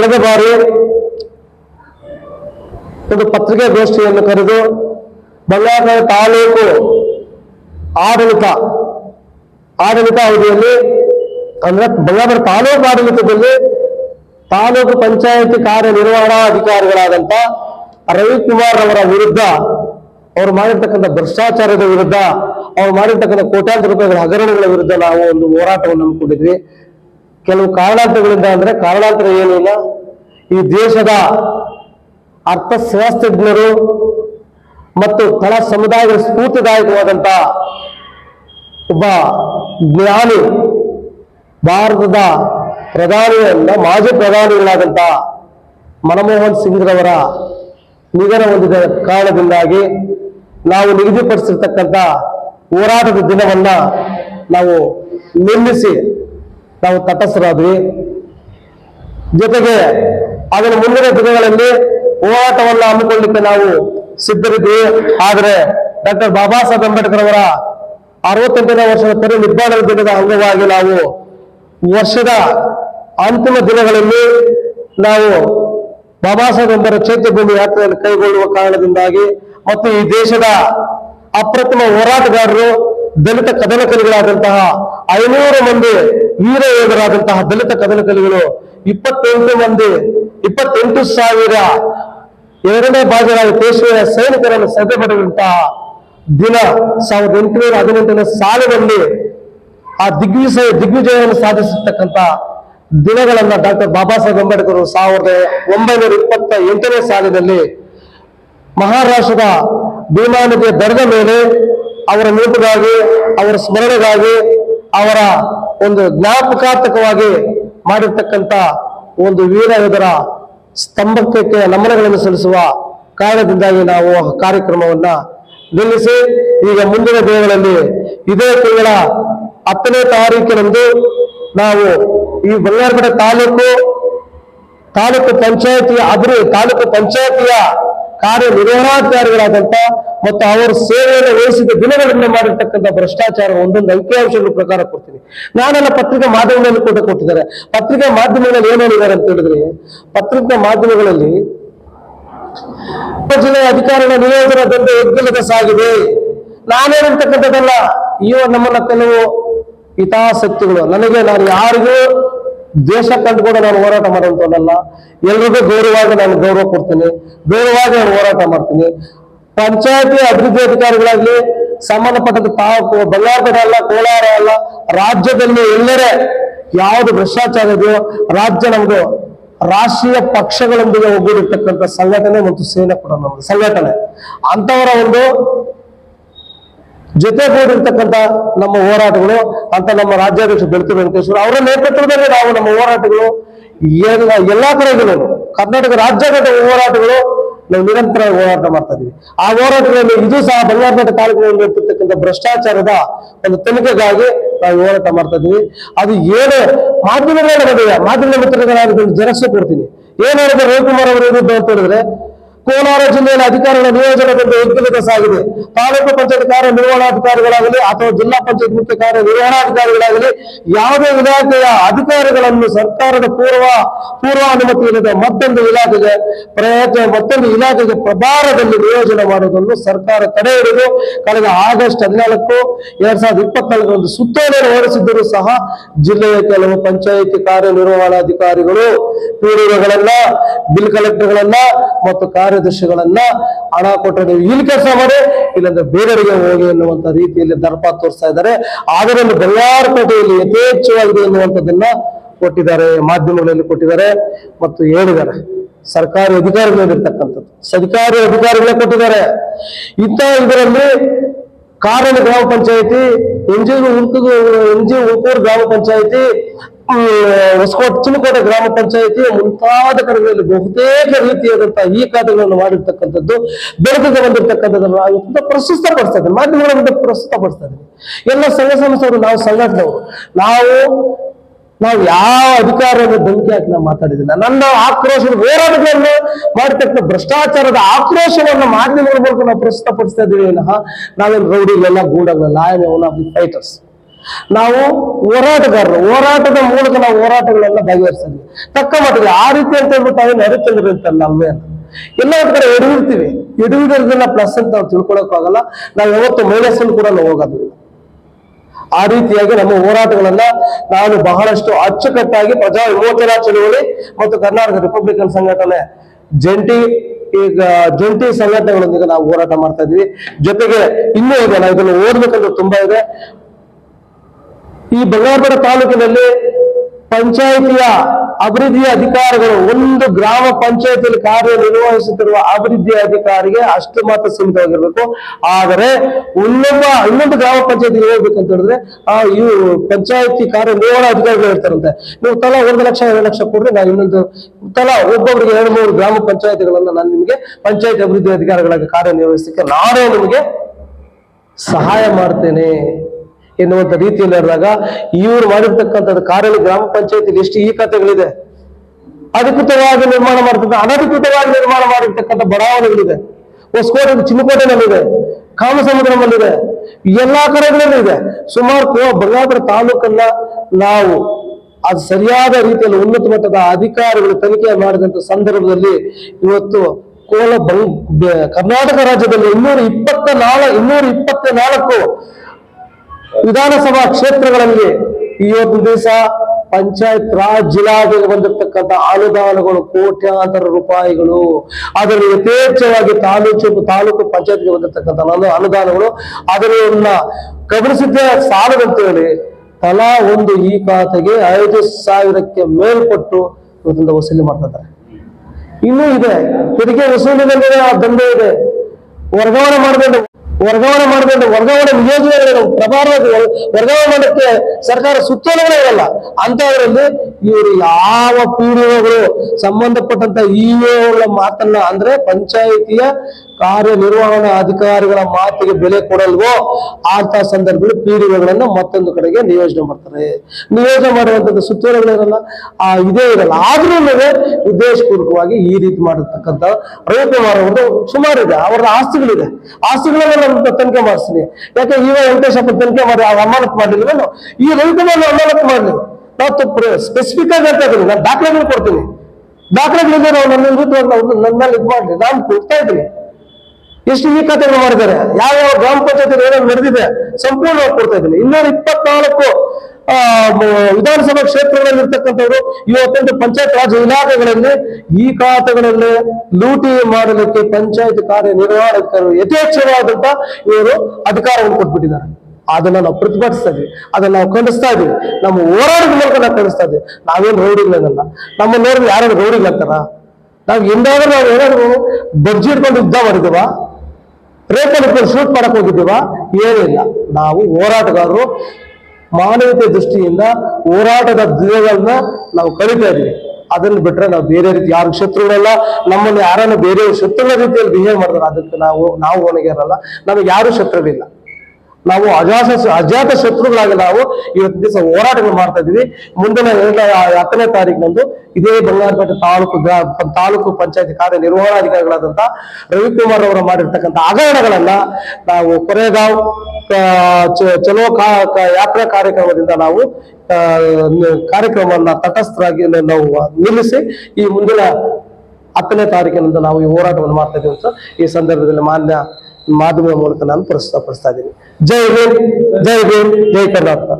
ಕಳೆದ ಬಾರಿ ಒಂದು ಪತ್ರಿಕಾಗೋಷ್ಠಿಯನ್ನು ಕರೆದು ಬಳ್ಳಾರಿ ತಾಲೂಕು ಆಡಳಿತ ಆಡಳಿತ ಅವಧಿಯಲ್ಲಿ ಅಂದ್ರೆ ಬಳ್ಳಾರಿ ತಾಲೂಕು ಆಡಳಿತದಲ್ಲಿ ತಾಲೂಕು ಪಂಚಾಯತಿ ಕಾರ್ಯನಿರ್ವಹಣಾ ಅಧಿಕಾರಿಗಳಾದಂತ ರವಿಕುಮಾರ್ ಅವರ ವಿರುದ್ಧ ಅವ್ರು ಮಾಡಿರ್ತಕ್ಕಂಥ ಭ್ರಷ್ಟಾಚಾರದ ವಿರುದ್ಧ, ಅವ್ರು ಮಾಡಿರ್ತಕ್ಕಂಥ ಕೋಟ್ಯಾಂತರ ರೂಪಾಯಿಗಳ ಹಗರಣಗಳ ವಿರುದ್ಧ ನಾವು ಒಂದು ಹೋರಾಟವನ್ನು ಹಮ್ಮಿಕೊಂಡಿದ್ವಿ. ಕೆಲವು ಕಾರಣಾಂತರಗಳಿಂದ ಅಂದ್ರೆ ಕಾರಣಾಂತರ ಏನಿಲ್ಲ ಈ ದೇಶದ ಅರ್ಥಶಾಸ್ತ್ರಜ್ಞರು ಮತ್ತು ತಳ ಸಮುದಾಯದ ಸ್ಫೂರ್ತಿದಾಯಕವಾದಂಥ ಒಬ್ಬ ಜ್ಞಾನಿ, ಭಾರತದ ಪ್ರಧಾನಿಯಲ್ಲ ಮಾಜಿ ಪ್ರಧಾನಿಗಳಾದಂಥ ಮನಮೋಹನ್ ಸಿಂಗ್ರವರ ನಿಧನ ಹೊಂದಿದ ಕಾರಣದಿಂದಾಗಿ ನಾವು ನಿಗದಿಪಡಿಸಿರ್ತಕ್ಕಂಥ ಹೋರಾಟದ ದಿನವನ್ನ ನಾವು ನಿಲ್ಲಿಸಿ ನಾವು ತಟಸ್ಥರಾದ್ವಿ. ಜೊತೆಗೆ ಅದರ ಮುಂದಿನ ದಿನಗಳಲ್ಲಿ ಹೋರಾಟವನ್ನು ಹಮ್ಮಿಕೊಳ್ಳಲಿಕ್ಕೆ ನಾವು ಸಿದ್ಧರಿದ್ದೀವಿ. ಆದರೆ ಡಾಕ್ಟರ್ ಬಾಬಾ ಸಾಹೇಬ್ ಅಂಬೇಡ್ಕರ್ ಅವರ ಅರವತ್ತೆಂಟನೇ ವರ್ಷದ ಪರಿ ನಿರ್ಮಾಣದ ದಿನದ ಅಂಗವಾಗಿ ನಾವು ವರ್ಷದ ಅಂತಿಮ ದಿನಗಳಲ್ಲಿ ನಾವು ಬಾಬಾ ಸಾಹೇಬ್ ಅಂಬೇಡ್ಕರ್ ಚೈತ್ಯಭೂಮಿ ಯಾತ್ರೆಯನ್ನು ಕೈಗೊಳ್ಳುವ ಕಾರಣದಿಂದಾಗಿ ಮತ್ತು ಈ ದೇಶದ ಅಪ್ರತಿಮ ಹೋರಾಟಗಾರರು ದಲಿತ ಕದನಕಲಿಗಳಾದಂತಹ ಐನೂರು ಮಂದಿ ವೀರ ಯೋಧರಾದಂತಹ ದಲಿತ ಕದನಕಲಿಗಳು, ಇಪ್ಪತ್ತೆಂಟು ಮಂದಿ, ಇಪ್ಪತ್ತೆಂಟು ಸಾವಿರ ಎರಡನೇ ಬಾಜರಾಗಿ ಪೇಶ್ವೆಯ ಸೈನಿಕರನ್ನು ಸಭೆ ಪಡೆದಂತಹ ದಿನ ಸಾವಿರದ ಎಂಟುನೂರ ಹದಿನೆಂಟನೇ ಸಾಲಿನಲ್ಲಿ ಆ ದಿಗ್ವಿಜಯ ದಿಗ್ವಿಜಯವನ್ನು ಸಾಧಿಸಿರ್ತಕ್ಕಂಥ ದಿನಗಳನ್ನ ಡಾಕ್ಟರ್ ಬಾಬಾ ಸಾಹೇಬ್ ಅಂಬೇಡ್ಕರ್ ಸಾವಿರದ ಒಂಬೈನೂರ ಇಪ್ಪತ್ತ ಎಂಟನೇ ಸಾಲಿನಲ್ಲಿ ಮಹಾರಾಷ್ಟ್ರದ ಭೀಮಾ ನದಿಯ ಮೇಲೆ ಅವರ ನೆನಪಿಗಾಗಿ ಅವರ ಸ್ಮರಣೆಗಾಗಿ ಅವರ ಒಂದು ಜ್ಞಾಪಕಾರ್ಥಕವಾಗಿ ಮಾಡಿರ್ತಕ್ಕಂಥ ಒಂದು ವೀರ ಯೋಧರ ಸ್ತಂಭಕ್ಕೆ ನಮನಗಳನ್ನು ಸಲ್ಲಿಸುವ ಕಾರಣದಿಂದಾಗಿ ನಾವು ಕಾರ್ಯಕ್ರಮವನ್ನ ನಿಲ್ಲಿಸಿ, ಈಗ ಮುಂದಿನ ದಿನಗಳಲ್ಲಿ ಇದೇ ತಿಂಗಳ ಹತ್ತನೇ ತಾರೀಕಿನಂದು ನಾವು ಈ ಬಳ್ಳಾರಿ ತಾಲೂಕು ತಾಲೂಕು ಪಂಚಾಯತಿಯ ಅಭಿವೃದ್ಧಿ, ತಾಲೂಕು ಪಂಚಾಯತಿಯ ಕಾರ್ಯನಿರ್ವಹಣಾಧಿಕಾರಿಗಳಾದಂತ ಮತ್ತು ಅವರು ಸೇವೆಯನ್ನು ವಹಿಸಿದ ದಿನಗಳನ್ನು ಮಾಡಿರ್ತಕ್ಕಂಥ ಭ್ರಷ್ಟಾಚಾರ ಒಂದೊಂದು ಅಂಕಿಅಂಶಗಳ ಪ್ರಕಾರ ಕೊಡ್ತೀನಿ. ನಾನೆಲ್ಲ ಪತ್ರಿಕಾ ಮಾಧ್ಯಮದಲ್ಲಿ ಕೂಡ ಕೊಟ್ಟಿದ್ದಾರೆ. ಪತ್ರಿಕಾ ಮಾಧ್ಯಮಗಳಲ್ಲಿ ಏನೇನಿದ್ದಾರೆ ಅಂತ ಹೇಳಿದ್ರೆ, ಪತ್ರಿಕಾ ಮಾಧ್ಯಮಗಳಲ್ಲಿ ಜಿಲ್ಲೆಯ ಅಧಿಕಾರಿಗಳ ನಿಯೋಜನೆ ದೊಡ್ಡ ಹೆಗ್ಗಲದ ಸಾಗಿದೆ. ನಾನೇನಿರ್ತಕ್ಕಂಥದ್ದಲ್ಲ ಇವ ನಮ್ಮನ್ನ ಕೆಲವು ಹಿತಾಸಕ್ತಿಗಳು, ನನಗೆ ನಾನು ಯಾರಿಗೂ ದೇಶ ಕಂಡು ನಾನು ಹೋರಾಟ ಮಾಡುವಂತವನಲ್ಲ ಎಲ್ರಿಗೂ ಗೌರವವಾಗಿ ನಾನು ಗೌರವ ಕೊಡ್ತೀನಿ. ಗೌರವವಾಗಿ ನಾನು ಹೋರಾಟ ಮಾಡ್ತೀನಿ. ಪಂಚಾಯತಿ ಅಭಿವೃದ್ಧಿ ಅಧಿಕಾರಿಗಳಾಗ್ಲಿ ಸಂಬಂಧಪಟ್ಟಂತ ತಾವು ಬಳ್ಳಾರ್ಪೇಟೆ ಅಲ್ಲ, ಕೋಲಾರ ಅಲ್ಲ, ರಾಜ್ಯದಲ್ಲಿ ಎಲ್ಲರೇ ಯಾವುದು ಭ್ರಷ್ಟಾಚಾರ ಇದೆಯೋ, ರಾಜ್ಯ ನಮ್ದು ರಾಷ್ಟ್ರೀಯ ಪಕ್ಷಗಳೊಂದಿಗೆ ಒಗ್ಗೂಡಿರ್ತಕ್ಕಂಥ ಸಂಘಟನೆ ಮತ್ತು ಸೇನೆ ಕೂಡ ನಮ್ದು, ಸಂಘಟನೆ. ಅಂತವರ ಒಂದು ಜೊತೆಗೂಡಿರ್ತಕ್ಕಂಥ ನಮ್ಮ ಹೋರಾಟಗಳು ಅಂತ ನಮ್ಮ ರಾಜ್ಯಾಧ್ಯಕ್ಷ ಬೆಳಕು ವೆಂಕಟೇಶ್ವರ ಅವರ ನೇತೃತ್ವದಲ್ಲಿ ನಾವು ನಮ್ಮ ಹೋರಾಟಗಳು ಎಲ್ಲ ಎಲ್ಲಾ ಕಡೆಗಳು ಕರ್ನಾಟಕ ರಾಜ್ಯದ ಹೋರಾಟಗಳು ನಾವು ನಿರಂತರ ಹೋರಾಟ ಮಾಡ್ತಾ ಇದೀವಿ. ಆ ಹೋರಾಟಗಳಲ್ಲಿ ಇದು ಸಹ ಬಂಗಾರಪೇಟೆ ತಾಲೂಕಿನಲ್ಲಿ ಇರ್ತಕ್ಕಂಥ ಭ್ರಷ್ಟಾಚಾರದ ಒಂದು ತನಿಖೆಗಾಗಿ ನಾವು ಹೋರಾಟ ಮಾಡ್ತಾ ಇದೀವಿ. ಅದು ಏನು ಮಾಧ್ಯಮಗಳ ಮಾಧ್ಯಮ ಮಿತ್ರಗಳ ಜರಸು ಕೊಡ್ತೀನಿ ಏನಾದ್ರೆ ರವಿಕುಮಾರ್ ಅವರು ವಿರುದ್ಧ ಅಂತ ಹೇಳಿದ್ರೆ ಕೋಲಾರ ಜಿಲ್ಲೆಯಲ್ಲಿ ಅಧಿಕಾರಿಗಳ ನಿಯೋಜನೆಗೊಂಡು ಉದ್ವಿಗ್ನತೆ ಸಾಗಿದೆ. ತಾಲೂಕು ಪಂಚಾಯತ್ ಕಾರ್ಯನಿರ್ವಹಣಾಧಿಕಾರಿಗಳಾಗಲಿ ಅಥವಾ ಜಿಲ್ಲಾ ಪಂಚಾಯತ್ ಮುಖ್ಯ ಕಾರ್ಯನಿರ್ವಹಣಾಧಿಕಾರಿಗಳಾಗಲಿ ಯಾವುದೇ ಇಲಾಖೆಯ ಅಧಿಕಾರಿಗಳನ್ನು ಸರ್ಕಾರದ ಪೂರ್ವ ಪೂರ್ವ ಅನುಮತಿ ಇಲ್ಲದೆ ಮತ್ತೊಂದು ಇಲಾಖೆಗೆ ಪ್ರಯತ್ನ ಮತ್ತೊಂದು ಇಲಾಖೆಗೆ ಪ್ರಭಾರದಲ್ಲಿ ನಿಯೋಜನೆ ಮಾಡುವುದನ್ನು ಸರ್ಕಾರ ತಡೆ ಹಿಡಿದು ಕಳೆದ ಆಗಸ್ಟ್ ಹದಿನಾಲ್ಕು, ಎರಡ್ ಸಾವಿರದ ಇಪ್ಪತ್ನಾಲ್ಕು ಒಂದು ಸುತ್ತೋಲೆಯನ್ನು ಹೊರಡಿಸಿದ್ದರೂ ಸಹ ಜಿಲ್ಲೆಯ ಕೆಲವು ಪಂಚಾಯಿತಿ ಕಾರ್ಯನಿರ್ವಹಣಾಧಿಕಾರಿಗಳು ಪಿಡಿಒಗಳನ್ನ ಬಿಲ್ ಕಲೆಕ್ಟರ್ಗಳನ್ನ ಮತ್ತು ಕಾರ್ಯದರ್ಶಿಗಳನ್ನ ಹಣ ಕೊಟ್ಟರೆ ನೀವು ಇಲ್ಲಿ ಕೆಲಸ ಮಾಡಿ, ಇಲ್ಲಾಂದ್ರೆ ಬೇರೆಯವರಿಗೆ ಹೋಗಿ ಎನ್ನುವಂತ ರೀತಿಯಲ್ಲಿ ದರ್ಪ ತೋರಿಸ್ತಾ ಇದ್ದಾರೆ. ಆದರೆ ಬಳ್ಳಾರಪೇಟೆಯಲ್ಲಿ ಯಥೇಚ್ಛವಾಗಿದೆ ಎನ್ನುವಂಥದ್ದನ್ನ ಕೊಟ್ಟಿದ್ದಾರೆ, ಮಾಧ್ಯಮಗಳಲ್ಲಿ ಕೊಟ್ಟಿದ್ದಾರೆ ಮತ್ತು ಹೇಳಿದ್ದಾರೆ. ಸರ್ಕಾರಿ ಅಧಿಕಾರಿಗಳಿರ್ತಕ್ಕಂಥದ್ದು ಸರ್ಕಾರಿ ಅಧಿಕಾರಿಗಳೇ ಕೊಟ್ಟಿದ್ದಾರೆ. ಇಂಥ ಇದರಲ್ಲಿ ಕಾರಣ ಗ್ರಾಮ ಪಂಚಾಯತಿ N G Ulkur N G Ulkur ಗ್ರಾಮ ಪಂಚಾಯತಿ ಹೊಸಕೋಟೆ ಚಿನ್ನಕೋಟೆ ಗ್ರಾಮ ಪಂಚಾಯಿತಿ ಮುಂತಾದ ಕಡೆಗಳಲ್ಲಿ ಬಹುತೇಕ ರೀತಿಯಾದಂತಹ ಈ ಖಾತೆಗಳನ್ನು ಮಾಡಿರ್ತಕ್ಕಂಥದ್ದು ಬೆಳಕಿಗೆ ಬಂದಿರತಕ್ಕಂಥದ್ದನ್ನು ನಾವು ಇವತ್ತು ಪ್ರಸ್ತುತಪಡಿಸ್ತಾ ಇದ್ದೀವಿ. ಮಾಧ್ಯಮಗಳ ಮುಂದೆ ಇದ್ದೀವಿ. ಎಲ್ಲ ಸಂಘ ಸಂಸ್ಥೆಗಳು ನಾವು ಸಂಘಟನೆಗಳು ನಾವು ನಾವು ಯಾವ ಅಧಿಕಾರದ ಬೆಂಕಿ ಹಾಕಿ ನಾವು ಮಾತಾಡಿದಿಲ್ಲ ನನ್ನ ಆಕ್ರೋಶದ ಹೋರಾಟಗಳನ್ನು ಮಾಡತಕ್ಕ ಭ್ರಷ್ಟಾಚಾರದ ಆಕ್ರೋಶವನ್ನು ಮಾಧ್ಯಮಗಳ ಮೂಲಕ ನಾವು ಪ್ರಸ್ತುತಪಡಿಸ್ತಾ ಇದ್ದೀವಿ. ವಿನಃ ನಾವೇನು ರೌಡಿಗಳೆಲ್ಲ ಗೂಡಗಳೆಲ್ಲ I one of the fighters ನಾವು ಹೋರಾಟಗಾರರು. ಹೋರಾಟದ ಮೂಲಕ ನಾವು ಹೋರಾಟಗಳೆಲ್ಲ ಬಗೆಹರಿಸಿದ್ವಿ ತಕ್ಕ ಮಟ್ಟಿಗೆ ಆ ರೀತಿ ಅಂತ ಹೇಳ್ಬಿಟ್ಟು ಅವನು ಹರಿಚಂದ್ರ ಅಂತಲ್ಲ ಅಲ್ವೇ ಎಲ್ಲ ಒಂದ್ ಕಡೆ ಎಡವಿರ್ತೀವಿ. ಎಡವಿರೋದನ್ನ ಪ್ಲಸ್ ಅಂತ ನಾವು ತಿಳ್ಕೊಳಕ್ ನಾವು ಯಾವತ್ತು ಮೈನಸ್ ಕೂಡ ನಾವು ಹೋಗೋದು ಆ ರೀತಿಯಾಗಿ ನಮ್ಮ ಹೋರಾಟಗಳನ್ನ ನಾನು ಬಹಳಷ್ಟು ಅಚ್ಚುಕಟ್ಟಾಗಿ ಪ್ರಜಾ ವಿಮೋಚನಾ ಚಳುವಳಿ ಮತ್ತು ಕರ್ನಾಟಕ ರಿಪಬ್ಲಿಕನ್ ಸಂಘಟನೆ ಜಂಟಿ ಈಗ ಜಂಟಿ ಸಂಘಟನೆಗಳೊಂದಿಗೆ ನಾವು ಹೋರಾಟ ಮಾಡ್ತಾ ಇದ್ವಿ. ಜೊತೆಗೆ ಇನ್ನೂ ಇದೆ, ನಾವು ಇದನ್ನು ಓದ್ಬೇಕಂದ್ರೆ ತುಂಬಾ ಇದೆ. ಈ ಬಂಗಾರಪೇಟೆ ತಾಲೂಕಿನಲ್ಲಿ ಪಂಚಾಯಿತಿಯ ಅಭಿವೃದ್ಧಿಯ ಅಧಿಕಾರಿಗಳು, ಒಂದು ಗ್ರಾಮ ಪಂಚಾಯತಿಯಲ್ಲಿ ಕಾರ್ಯನಿರ್ವಹಿಸುತ್ತಿರುವ ಅಭಿವೃದ್ಧಿ ಅಧಿಕಾರಿಗೆ ಅಷ್ಟು ಮಾತ್ರ ಸೀಮಿತವಾಗಿರ್ಬೇಕು. ಆದರೆ ಇನ್ನೊಬ್ಬ, ಇನ್ನೊಂದು ಗ್ರಾಮ ಪಂಚಾಯತಿಗೆ ಹೋಗ್ಬೇಕಂತ ಹೇಳಿದ್ರೆ, ಆ, ಇವು ಪಂಚಾಯತಿ ಕಾರ್ಯನಿರ್ವಹಣಾ ಅಧಿಕಾರಿಗಳು ಇರ್ತಾರಂತೆ ನೀವು ತಲಾ ಒಂದು ಲಕ್ಷ, ಎರಡು ಲಕ್ಷ ಕೊಡ್ರಿ ನಾನು ಇನ್ನೊಂದು, ತಲಾ ಒಬ್ಬೊಬ್ಬರಿಗೆ ಎರಡು, ಮೂರು ಗ್ರಾಮ ಪಂಚಾಯತಿಗಳನ್ನ ನಾನು ನಿಮಗೆ ಪಂಚಾಯತ್ ಅಭಿವೃದ್ಧಿ ಅಧಿಕಾರಿಗಳಾಗಿ ಕಾರ್ಯನಿರ್ವಹಿಸಲಿಕ್ಕೆ ನಾನೇ ನಿಮಗೆ ಸಹಾಯ ಮಾಡ್ತೇನೆ. ಎನ್ನುವಂತ ರೀತಿಯಲ್ಲಿ ಹೇಳಿದಾಗ ಇವರು ಮಾಡಿರ್ತಕ್ಕಂಥದ್ದು ಕಾರಣ ಗ್ರಾಮ ಪಂಚಾಯತಿ ಎಷ್ಟು ಈ ಕಥೆಗಳಿದೆ. ಅಧಿಕೃತವಾಗಿ ನಿರ್ಮಾಣ ಮಾಡ್ತಕ್ಕಂಥ, ಅನಧಿಕೃತವಾಗಿ ನಿರ್ಮಾಣ ಮಾಡಿರ್ತಕ್ಕಂಥ ಬಡಾವಣೆಗಳಿದೆ. ಹೊಸಕೋಟೆ ಚಿನ್ನಕೋಟೆನಲ್ಲಿದೆ ಕಾಮಸಮುದ್ರಮಲ್ಲಿದೆ ಎಲ್ಲಾ ಕಡೆಗಳಲ್ಲೂ ಇದೆ ಸುಮಾರು ಬಂಗಾಪುರ ತಾಲೂಕನ್ನ ನಾವು ಅದು ಸರಿಯಾದ ರೀತಿಯಲ್ಲಿ ಉನ್ನತ ಮಟ್ಟದ ಅಧಿಕಾರಿಗಳು ತನಿಖೆ ಮಾಡಿದಂತ ಸಂದರ್ಭದಲ್ಲಿ ಇವತ್ತು ಕೋಲ ಕರ್ನಾಟಕ ರಾಜ್ಯದಲ್ಲಿ ಇನ್ನೂರ ಇಪ್ಪತ್ತ ನಾಲ್ಕು ಇನ್ನೂರ ಇಪ್ಪತ್ತ ನಾಲ್ಕು ವಿಧಾನಸಭಾ ಕ್ಷೇತ್ರಗಳಲ್ಲಿ ಇವತ್ತು ದಿವಸ ಪಂಚಾಯತ್ ರಾಜ್ ಜಿಲ್ಲಾದಲ್ಲಿ ಬಂದಿರತಕ್ಕಂಥ ಅನುದಾನಗಳು ಕೋಟ್ಯಾಂತರ ರೂಪಾಯಿಗಳು. ಅದರಲ್ಲಿ ಯಥೇಚ್ಛವಾಗಿ ತಾಲೂಕು ತಾಲೂಕು ಪಂಚಾಯತ್ಗೆ ಬಂದಿರತಕ್ಕಂಥ ಅನುದಾನಗಳು. ಅದನ್ನ ಗಮನಿಸಿದ್ದೇ ಸಾಲದಂತೇಳಿ ತಲಾ ಒಂದು ಈ ಖಾತೆಗೆ ಐದು ಸಾವಿರಕ್ಕೆ ಮೇಲ್ಪಟ್ಟು ಇವತ್ತಿಂದ ವಸೂಲಿ ಮಾಡ್ತಾ ಇದ್ದಾರೆ ಇನ್ನೂ ಇದೆ. ತೆರಿಗೆ ವಸೂಲಿನಲ್ಲಿ ಆ ದಂಧೆ ಇದೆ. ವರ್ಗಾವಣೆ ಮಾಡಬೇಕು. ವರ್ಗಾವಣೆ ಮಾಡಬೇಕು. ವರ್ಗಾವಣೆ ಯೋಜನೆಗಳು ಪ್ರಭಾವವಾಗಿ ವರ್- ವರ್ಗಾವಣೆ ಮಾಡಕ್ಕೆ ಸರ್ಕಾರ ಸುತ್ತೋಲೆಗಳೇ ಇರಲ್ಲ. ಅಂತದ್ರಲ್ಲಿ ಇವರು ಯಾವ ಪಿಡಿಒಗಳು ಸಂಬಂಧಪಟ್ಟಂತ ಇಒಗಳ ಮಾತನ್ನ ಅಂದ್ರೆ ಪಂಚಾಯಿತಿಯ ಕಾರ್ಯನಿರ್ವಹಣಾ ಅಧಿಕಾರಿಗಳ ಮಾತಿಗೆ ಬೆಲೆ ಕೊಡಲ್ವೋ ಅಂತ ಸಂದರ್ಭದಲ್ಲಿ ಪೀಡಿಗೆಗಳನ್ನ ಮತ್ತೊಂದು ಕಡೆಗೆ ನಿಯೋಜನೆ ಮಾಡ್ತಾರೆ. ನಿಯೋಜನೆ ಮಾಡುವಂತದ್ದು ಸುತ್ತೋಲೆಗಳಿರಲ್ಲ ಆ ಇದೇ ಇರಲ್ಲ. ಆದ್ರೂ ಉದ್ದೇಶಪೂರ್ವಕವಾಗಿ ಈ ರೀತಿ ಮಾಡಿರ್ತಕ್ಕಂಥ ರೈತ ಸುಮಾರು ಇದೆ ಅವರ ಆಸ್ತಿಗಳಿದೆ. ಆಸ್ತಿಗಳನ್ನ ನಾನು ತನಿಖೆ ಮಾಡಿಸ್ತೀನಿ. ಯಾಕೆ ಈಗ ವೆಂಕಟೇಶಪ್ಪ ತನಿಖೆ ಮಾಡಿ ಅಮಾನತ್ ಮಾಡಲಿಲ್ವೇನು? ಈ ರೈತನನ್ನು ಅಮಾನತ್ ಮಾಡಲಿ. ನಾವು ಸ್ಪೆಸಿಫಿಕ್ ಆಗಿ ಹೇಳ್ತಾ ನಾನು ದಾಖಲೆಗಳು ಕೊಡ್ತೀನಿ. ದಾಖಲೆಗಳಿಂದ ನಾವು ನನ್ನ ವಿರುದ್ಧ ನನ್ನ ಮೇಲೆ ಇದು ಮಾಡಲಿ. ನಾನು ಕೊಡ್ತಾ ಇದ್ದೀನಿ. ಎಷ್ಟು ಈ ಕಥೆಗಳು ಮಾಡಿದ್ದಾರೆ? ಯಾವ ಯಾವ ಗ್ರಾಮ ಪಂಚಾಯತ್ ಏನೇನು ನಡೆದಿದೆ ಸಂಪೂರ್ಣವಾಗಿ ಕೊಡ್ತಾ ಇದ್ದೀನಿ. ಇನ್ನೂರ ಇಪ್ಪತ್ನಾಲ್ಕು ವಿಧಾನಸಭಾ ಕ್ಷೇತ್ರಗಳಲ್ಲಿ ಇರ್ತಕ್ಕಂಥವ್ರು ಇವತ್ತೊಂದು ಪಂಚಾಯತ್ ರಾಜ್ ಇಲಾಖೆಗಳಲ್ಲಿ ಈ ಖಾತೆಗಳಲ್ಲಿ ಲೂಟಿ ಮಾಡಲಿಕ್ಕೆ ಪಂಚಾಯತ್ ಕಾರ್ಯನಿರ್ವಹಣಾಧಿಕಾರಿಗಳು ಯಥೇಚ್ಛವಾದಂತ ಇವರು ಅಧಿಕಾರವನ್ನು ಕೊಟ್ಬಿಟ್ಟಿದ್ದಾರೆ. ಅದನ್ನ ನಾವು ಪ್ರತಿಭಟಿಸ್ತಾ ಇದ್ವಿ ಅದನ್ನ ನಾವು ಖಂಡಿಸ್ತಾ ಇದೀವಿ ನಮ್ಮ ಹೋರಾಟದ ಮೂಲಕ ನಾವು ಖಂಡಿಸ್ತಾ ಇದ್ವಿ ನಾವೇನು ರೌಡಿಗಳನ್ನಲ್ಲ ನಮ್ಮ ನೋಡಿದ್ರೆ ಯಾರು ಅಂತಾರ? ನಾವು ಎಂದಾದ್ರೂ ನಾವು ಏನಾದ್ರು ಬಡ್ಜಿ ಹಿಡ್ಕೊಂಡು ಯುದ್ಧ ಮಾಡಿದೀವ ಇಟ್ಕೊಂಡು ಶೂಟ್ ಮಾಡಕ್ ಹೋಗಿದ್ದೀವ? ಏನಿಲ್ಲ. ನಾವು ಹೋರಾಟಗಾರರು, ಮಾನವೀಯತೆ ದೃಷ್ಟಿಯಿಂದ ಹೋರಾಟದ ದಿನಗಳನ್ನ ನಾವು ಕಲಿತಾ ಇದೀವಿ ಅದನ್ನ ಬಿಟ್ರೆ ನಾವು ಬೇರೆ ರೀತಿ ಯಾರು ಶತ್ರುಗಳಲ್ಲ. ನಮ್ಮನ್ನು ಯಾರನ್ನು ಬೇರೆ ಶತ್ರುಗಳ ರೀತಿಯಲ್ಲಿ ಬಿಹೇವ್ ಮಾಡ್ತಾರೆ. ಅದಕ್ಕೆ ನಾವು ನಾವು ಹೊಣೆಗಾರಲ್ಲ ನಮಗೆ ಯಾರು ಶತ್ರುಗಳಿಲ್ಲ ನಾವು ಅಜಾತ ಅಜಾತ ಶತ್ರುಗಳಾಗಿ ನಾವು ಇವತ್ತು ದಿವಸ ಹೋರಾಟಗಳು ಮಾಡ್ತಾ ಇದೀವಿ ಮುಂದಿನ ಹತ್ತನೇ ತಾರೀಕಿನಂದು ಇದೇ ಬಂಗಾರಪೇಟೆ ತಾಲೂಕು ತಾಲೂಕು ಪಂಚಾಯತಿ ಕಾರ್ಯನಿರ್ವಹಣಾಧಿಕಾರಿಗಳಾದಂತಹ ರವಿಕುಮಾರ್ ಅವರು ಮಾಡಿರ್ತಕ್ಕಂಥ ಹಗರಣಗಳನ್ನ ನಾವು ಕೊರೆಗಾವ್ ಚಲೋ ಯಾತ್ರಾ ಕಾರ್ಯಕ್ರಮದಿಂದ ನಾವು ಕಾರ್ಯಕ್ರಮವನ್ನ ತಟಸ್ಥರಾಗಿ ನಾವು ನಿಲ್ಲಿಸಿ ಈ ಮುಂದಿನ ಹತ್ತನೇ ತಾರೀಕಿನಿಂದ ನಾವು ಈ ಹೋರಾಟವನ್ನು ಮಾಡ್ತಾ ಇದ್ದೀವಿ ಅಂತ ಈ ಸಂದರ್ಭದಲ್ಲಿ ಮಾನ್ಯ ಮಾಧ್ಯಮದ ಮೂಲಕ ನಾನು ಪ್ರಸ್ತುತಪಡಿಸ್ತಾ ಇದ್ದೀನಿ. ಜೈ ಹಿಂದ್ ಜೈ ಭೀಮ್ ಜೈ ಕರ್ನಾಟಕ.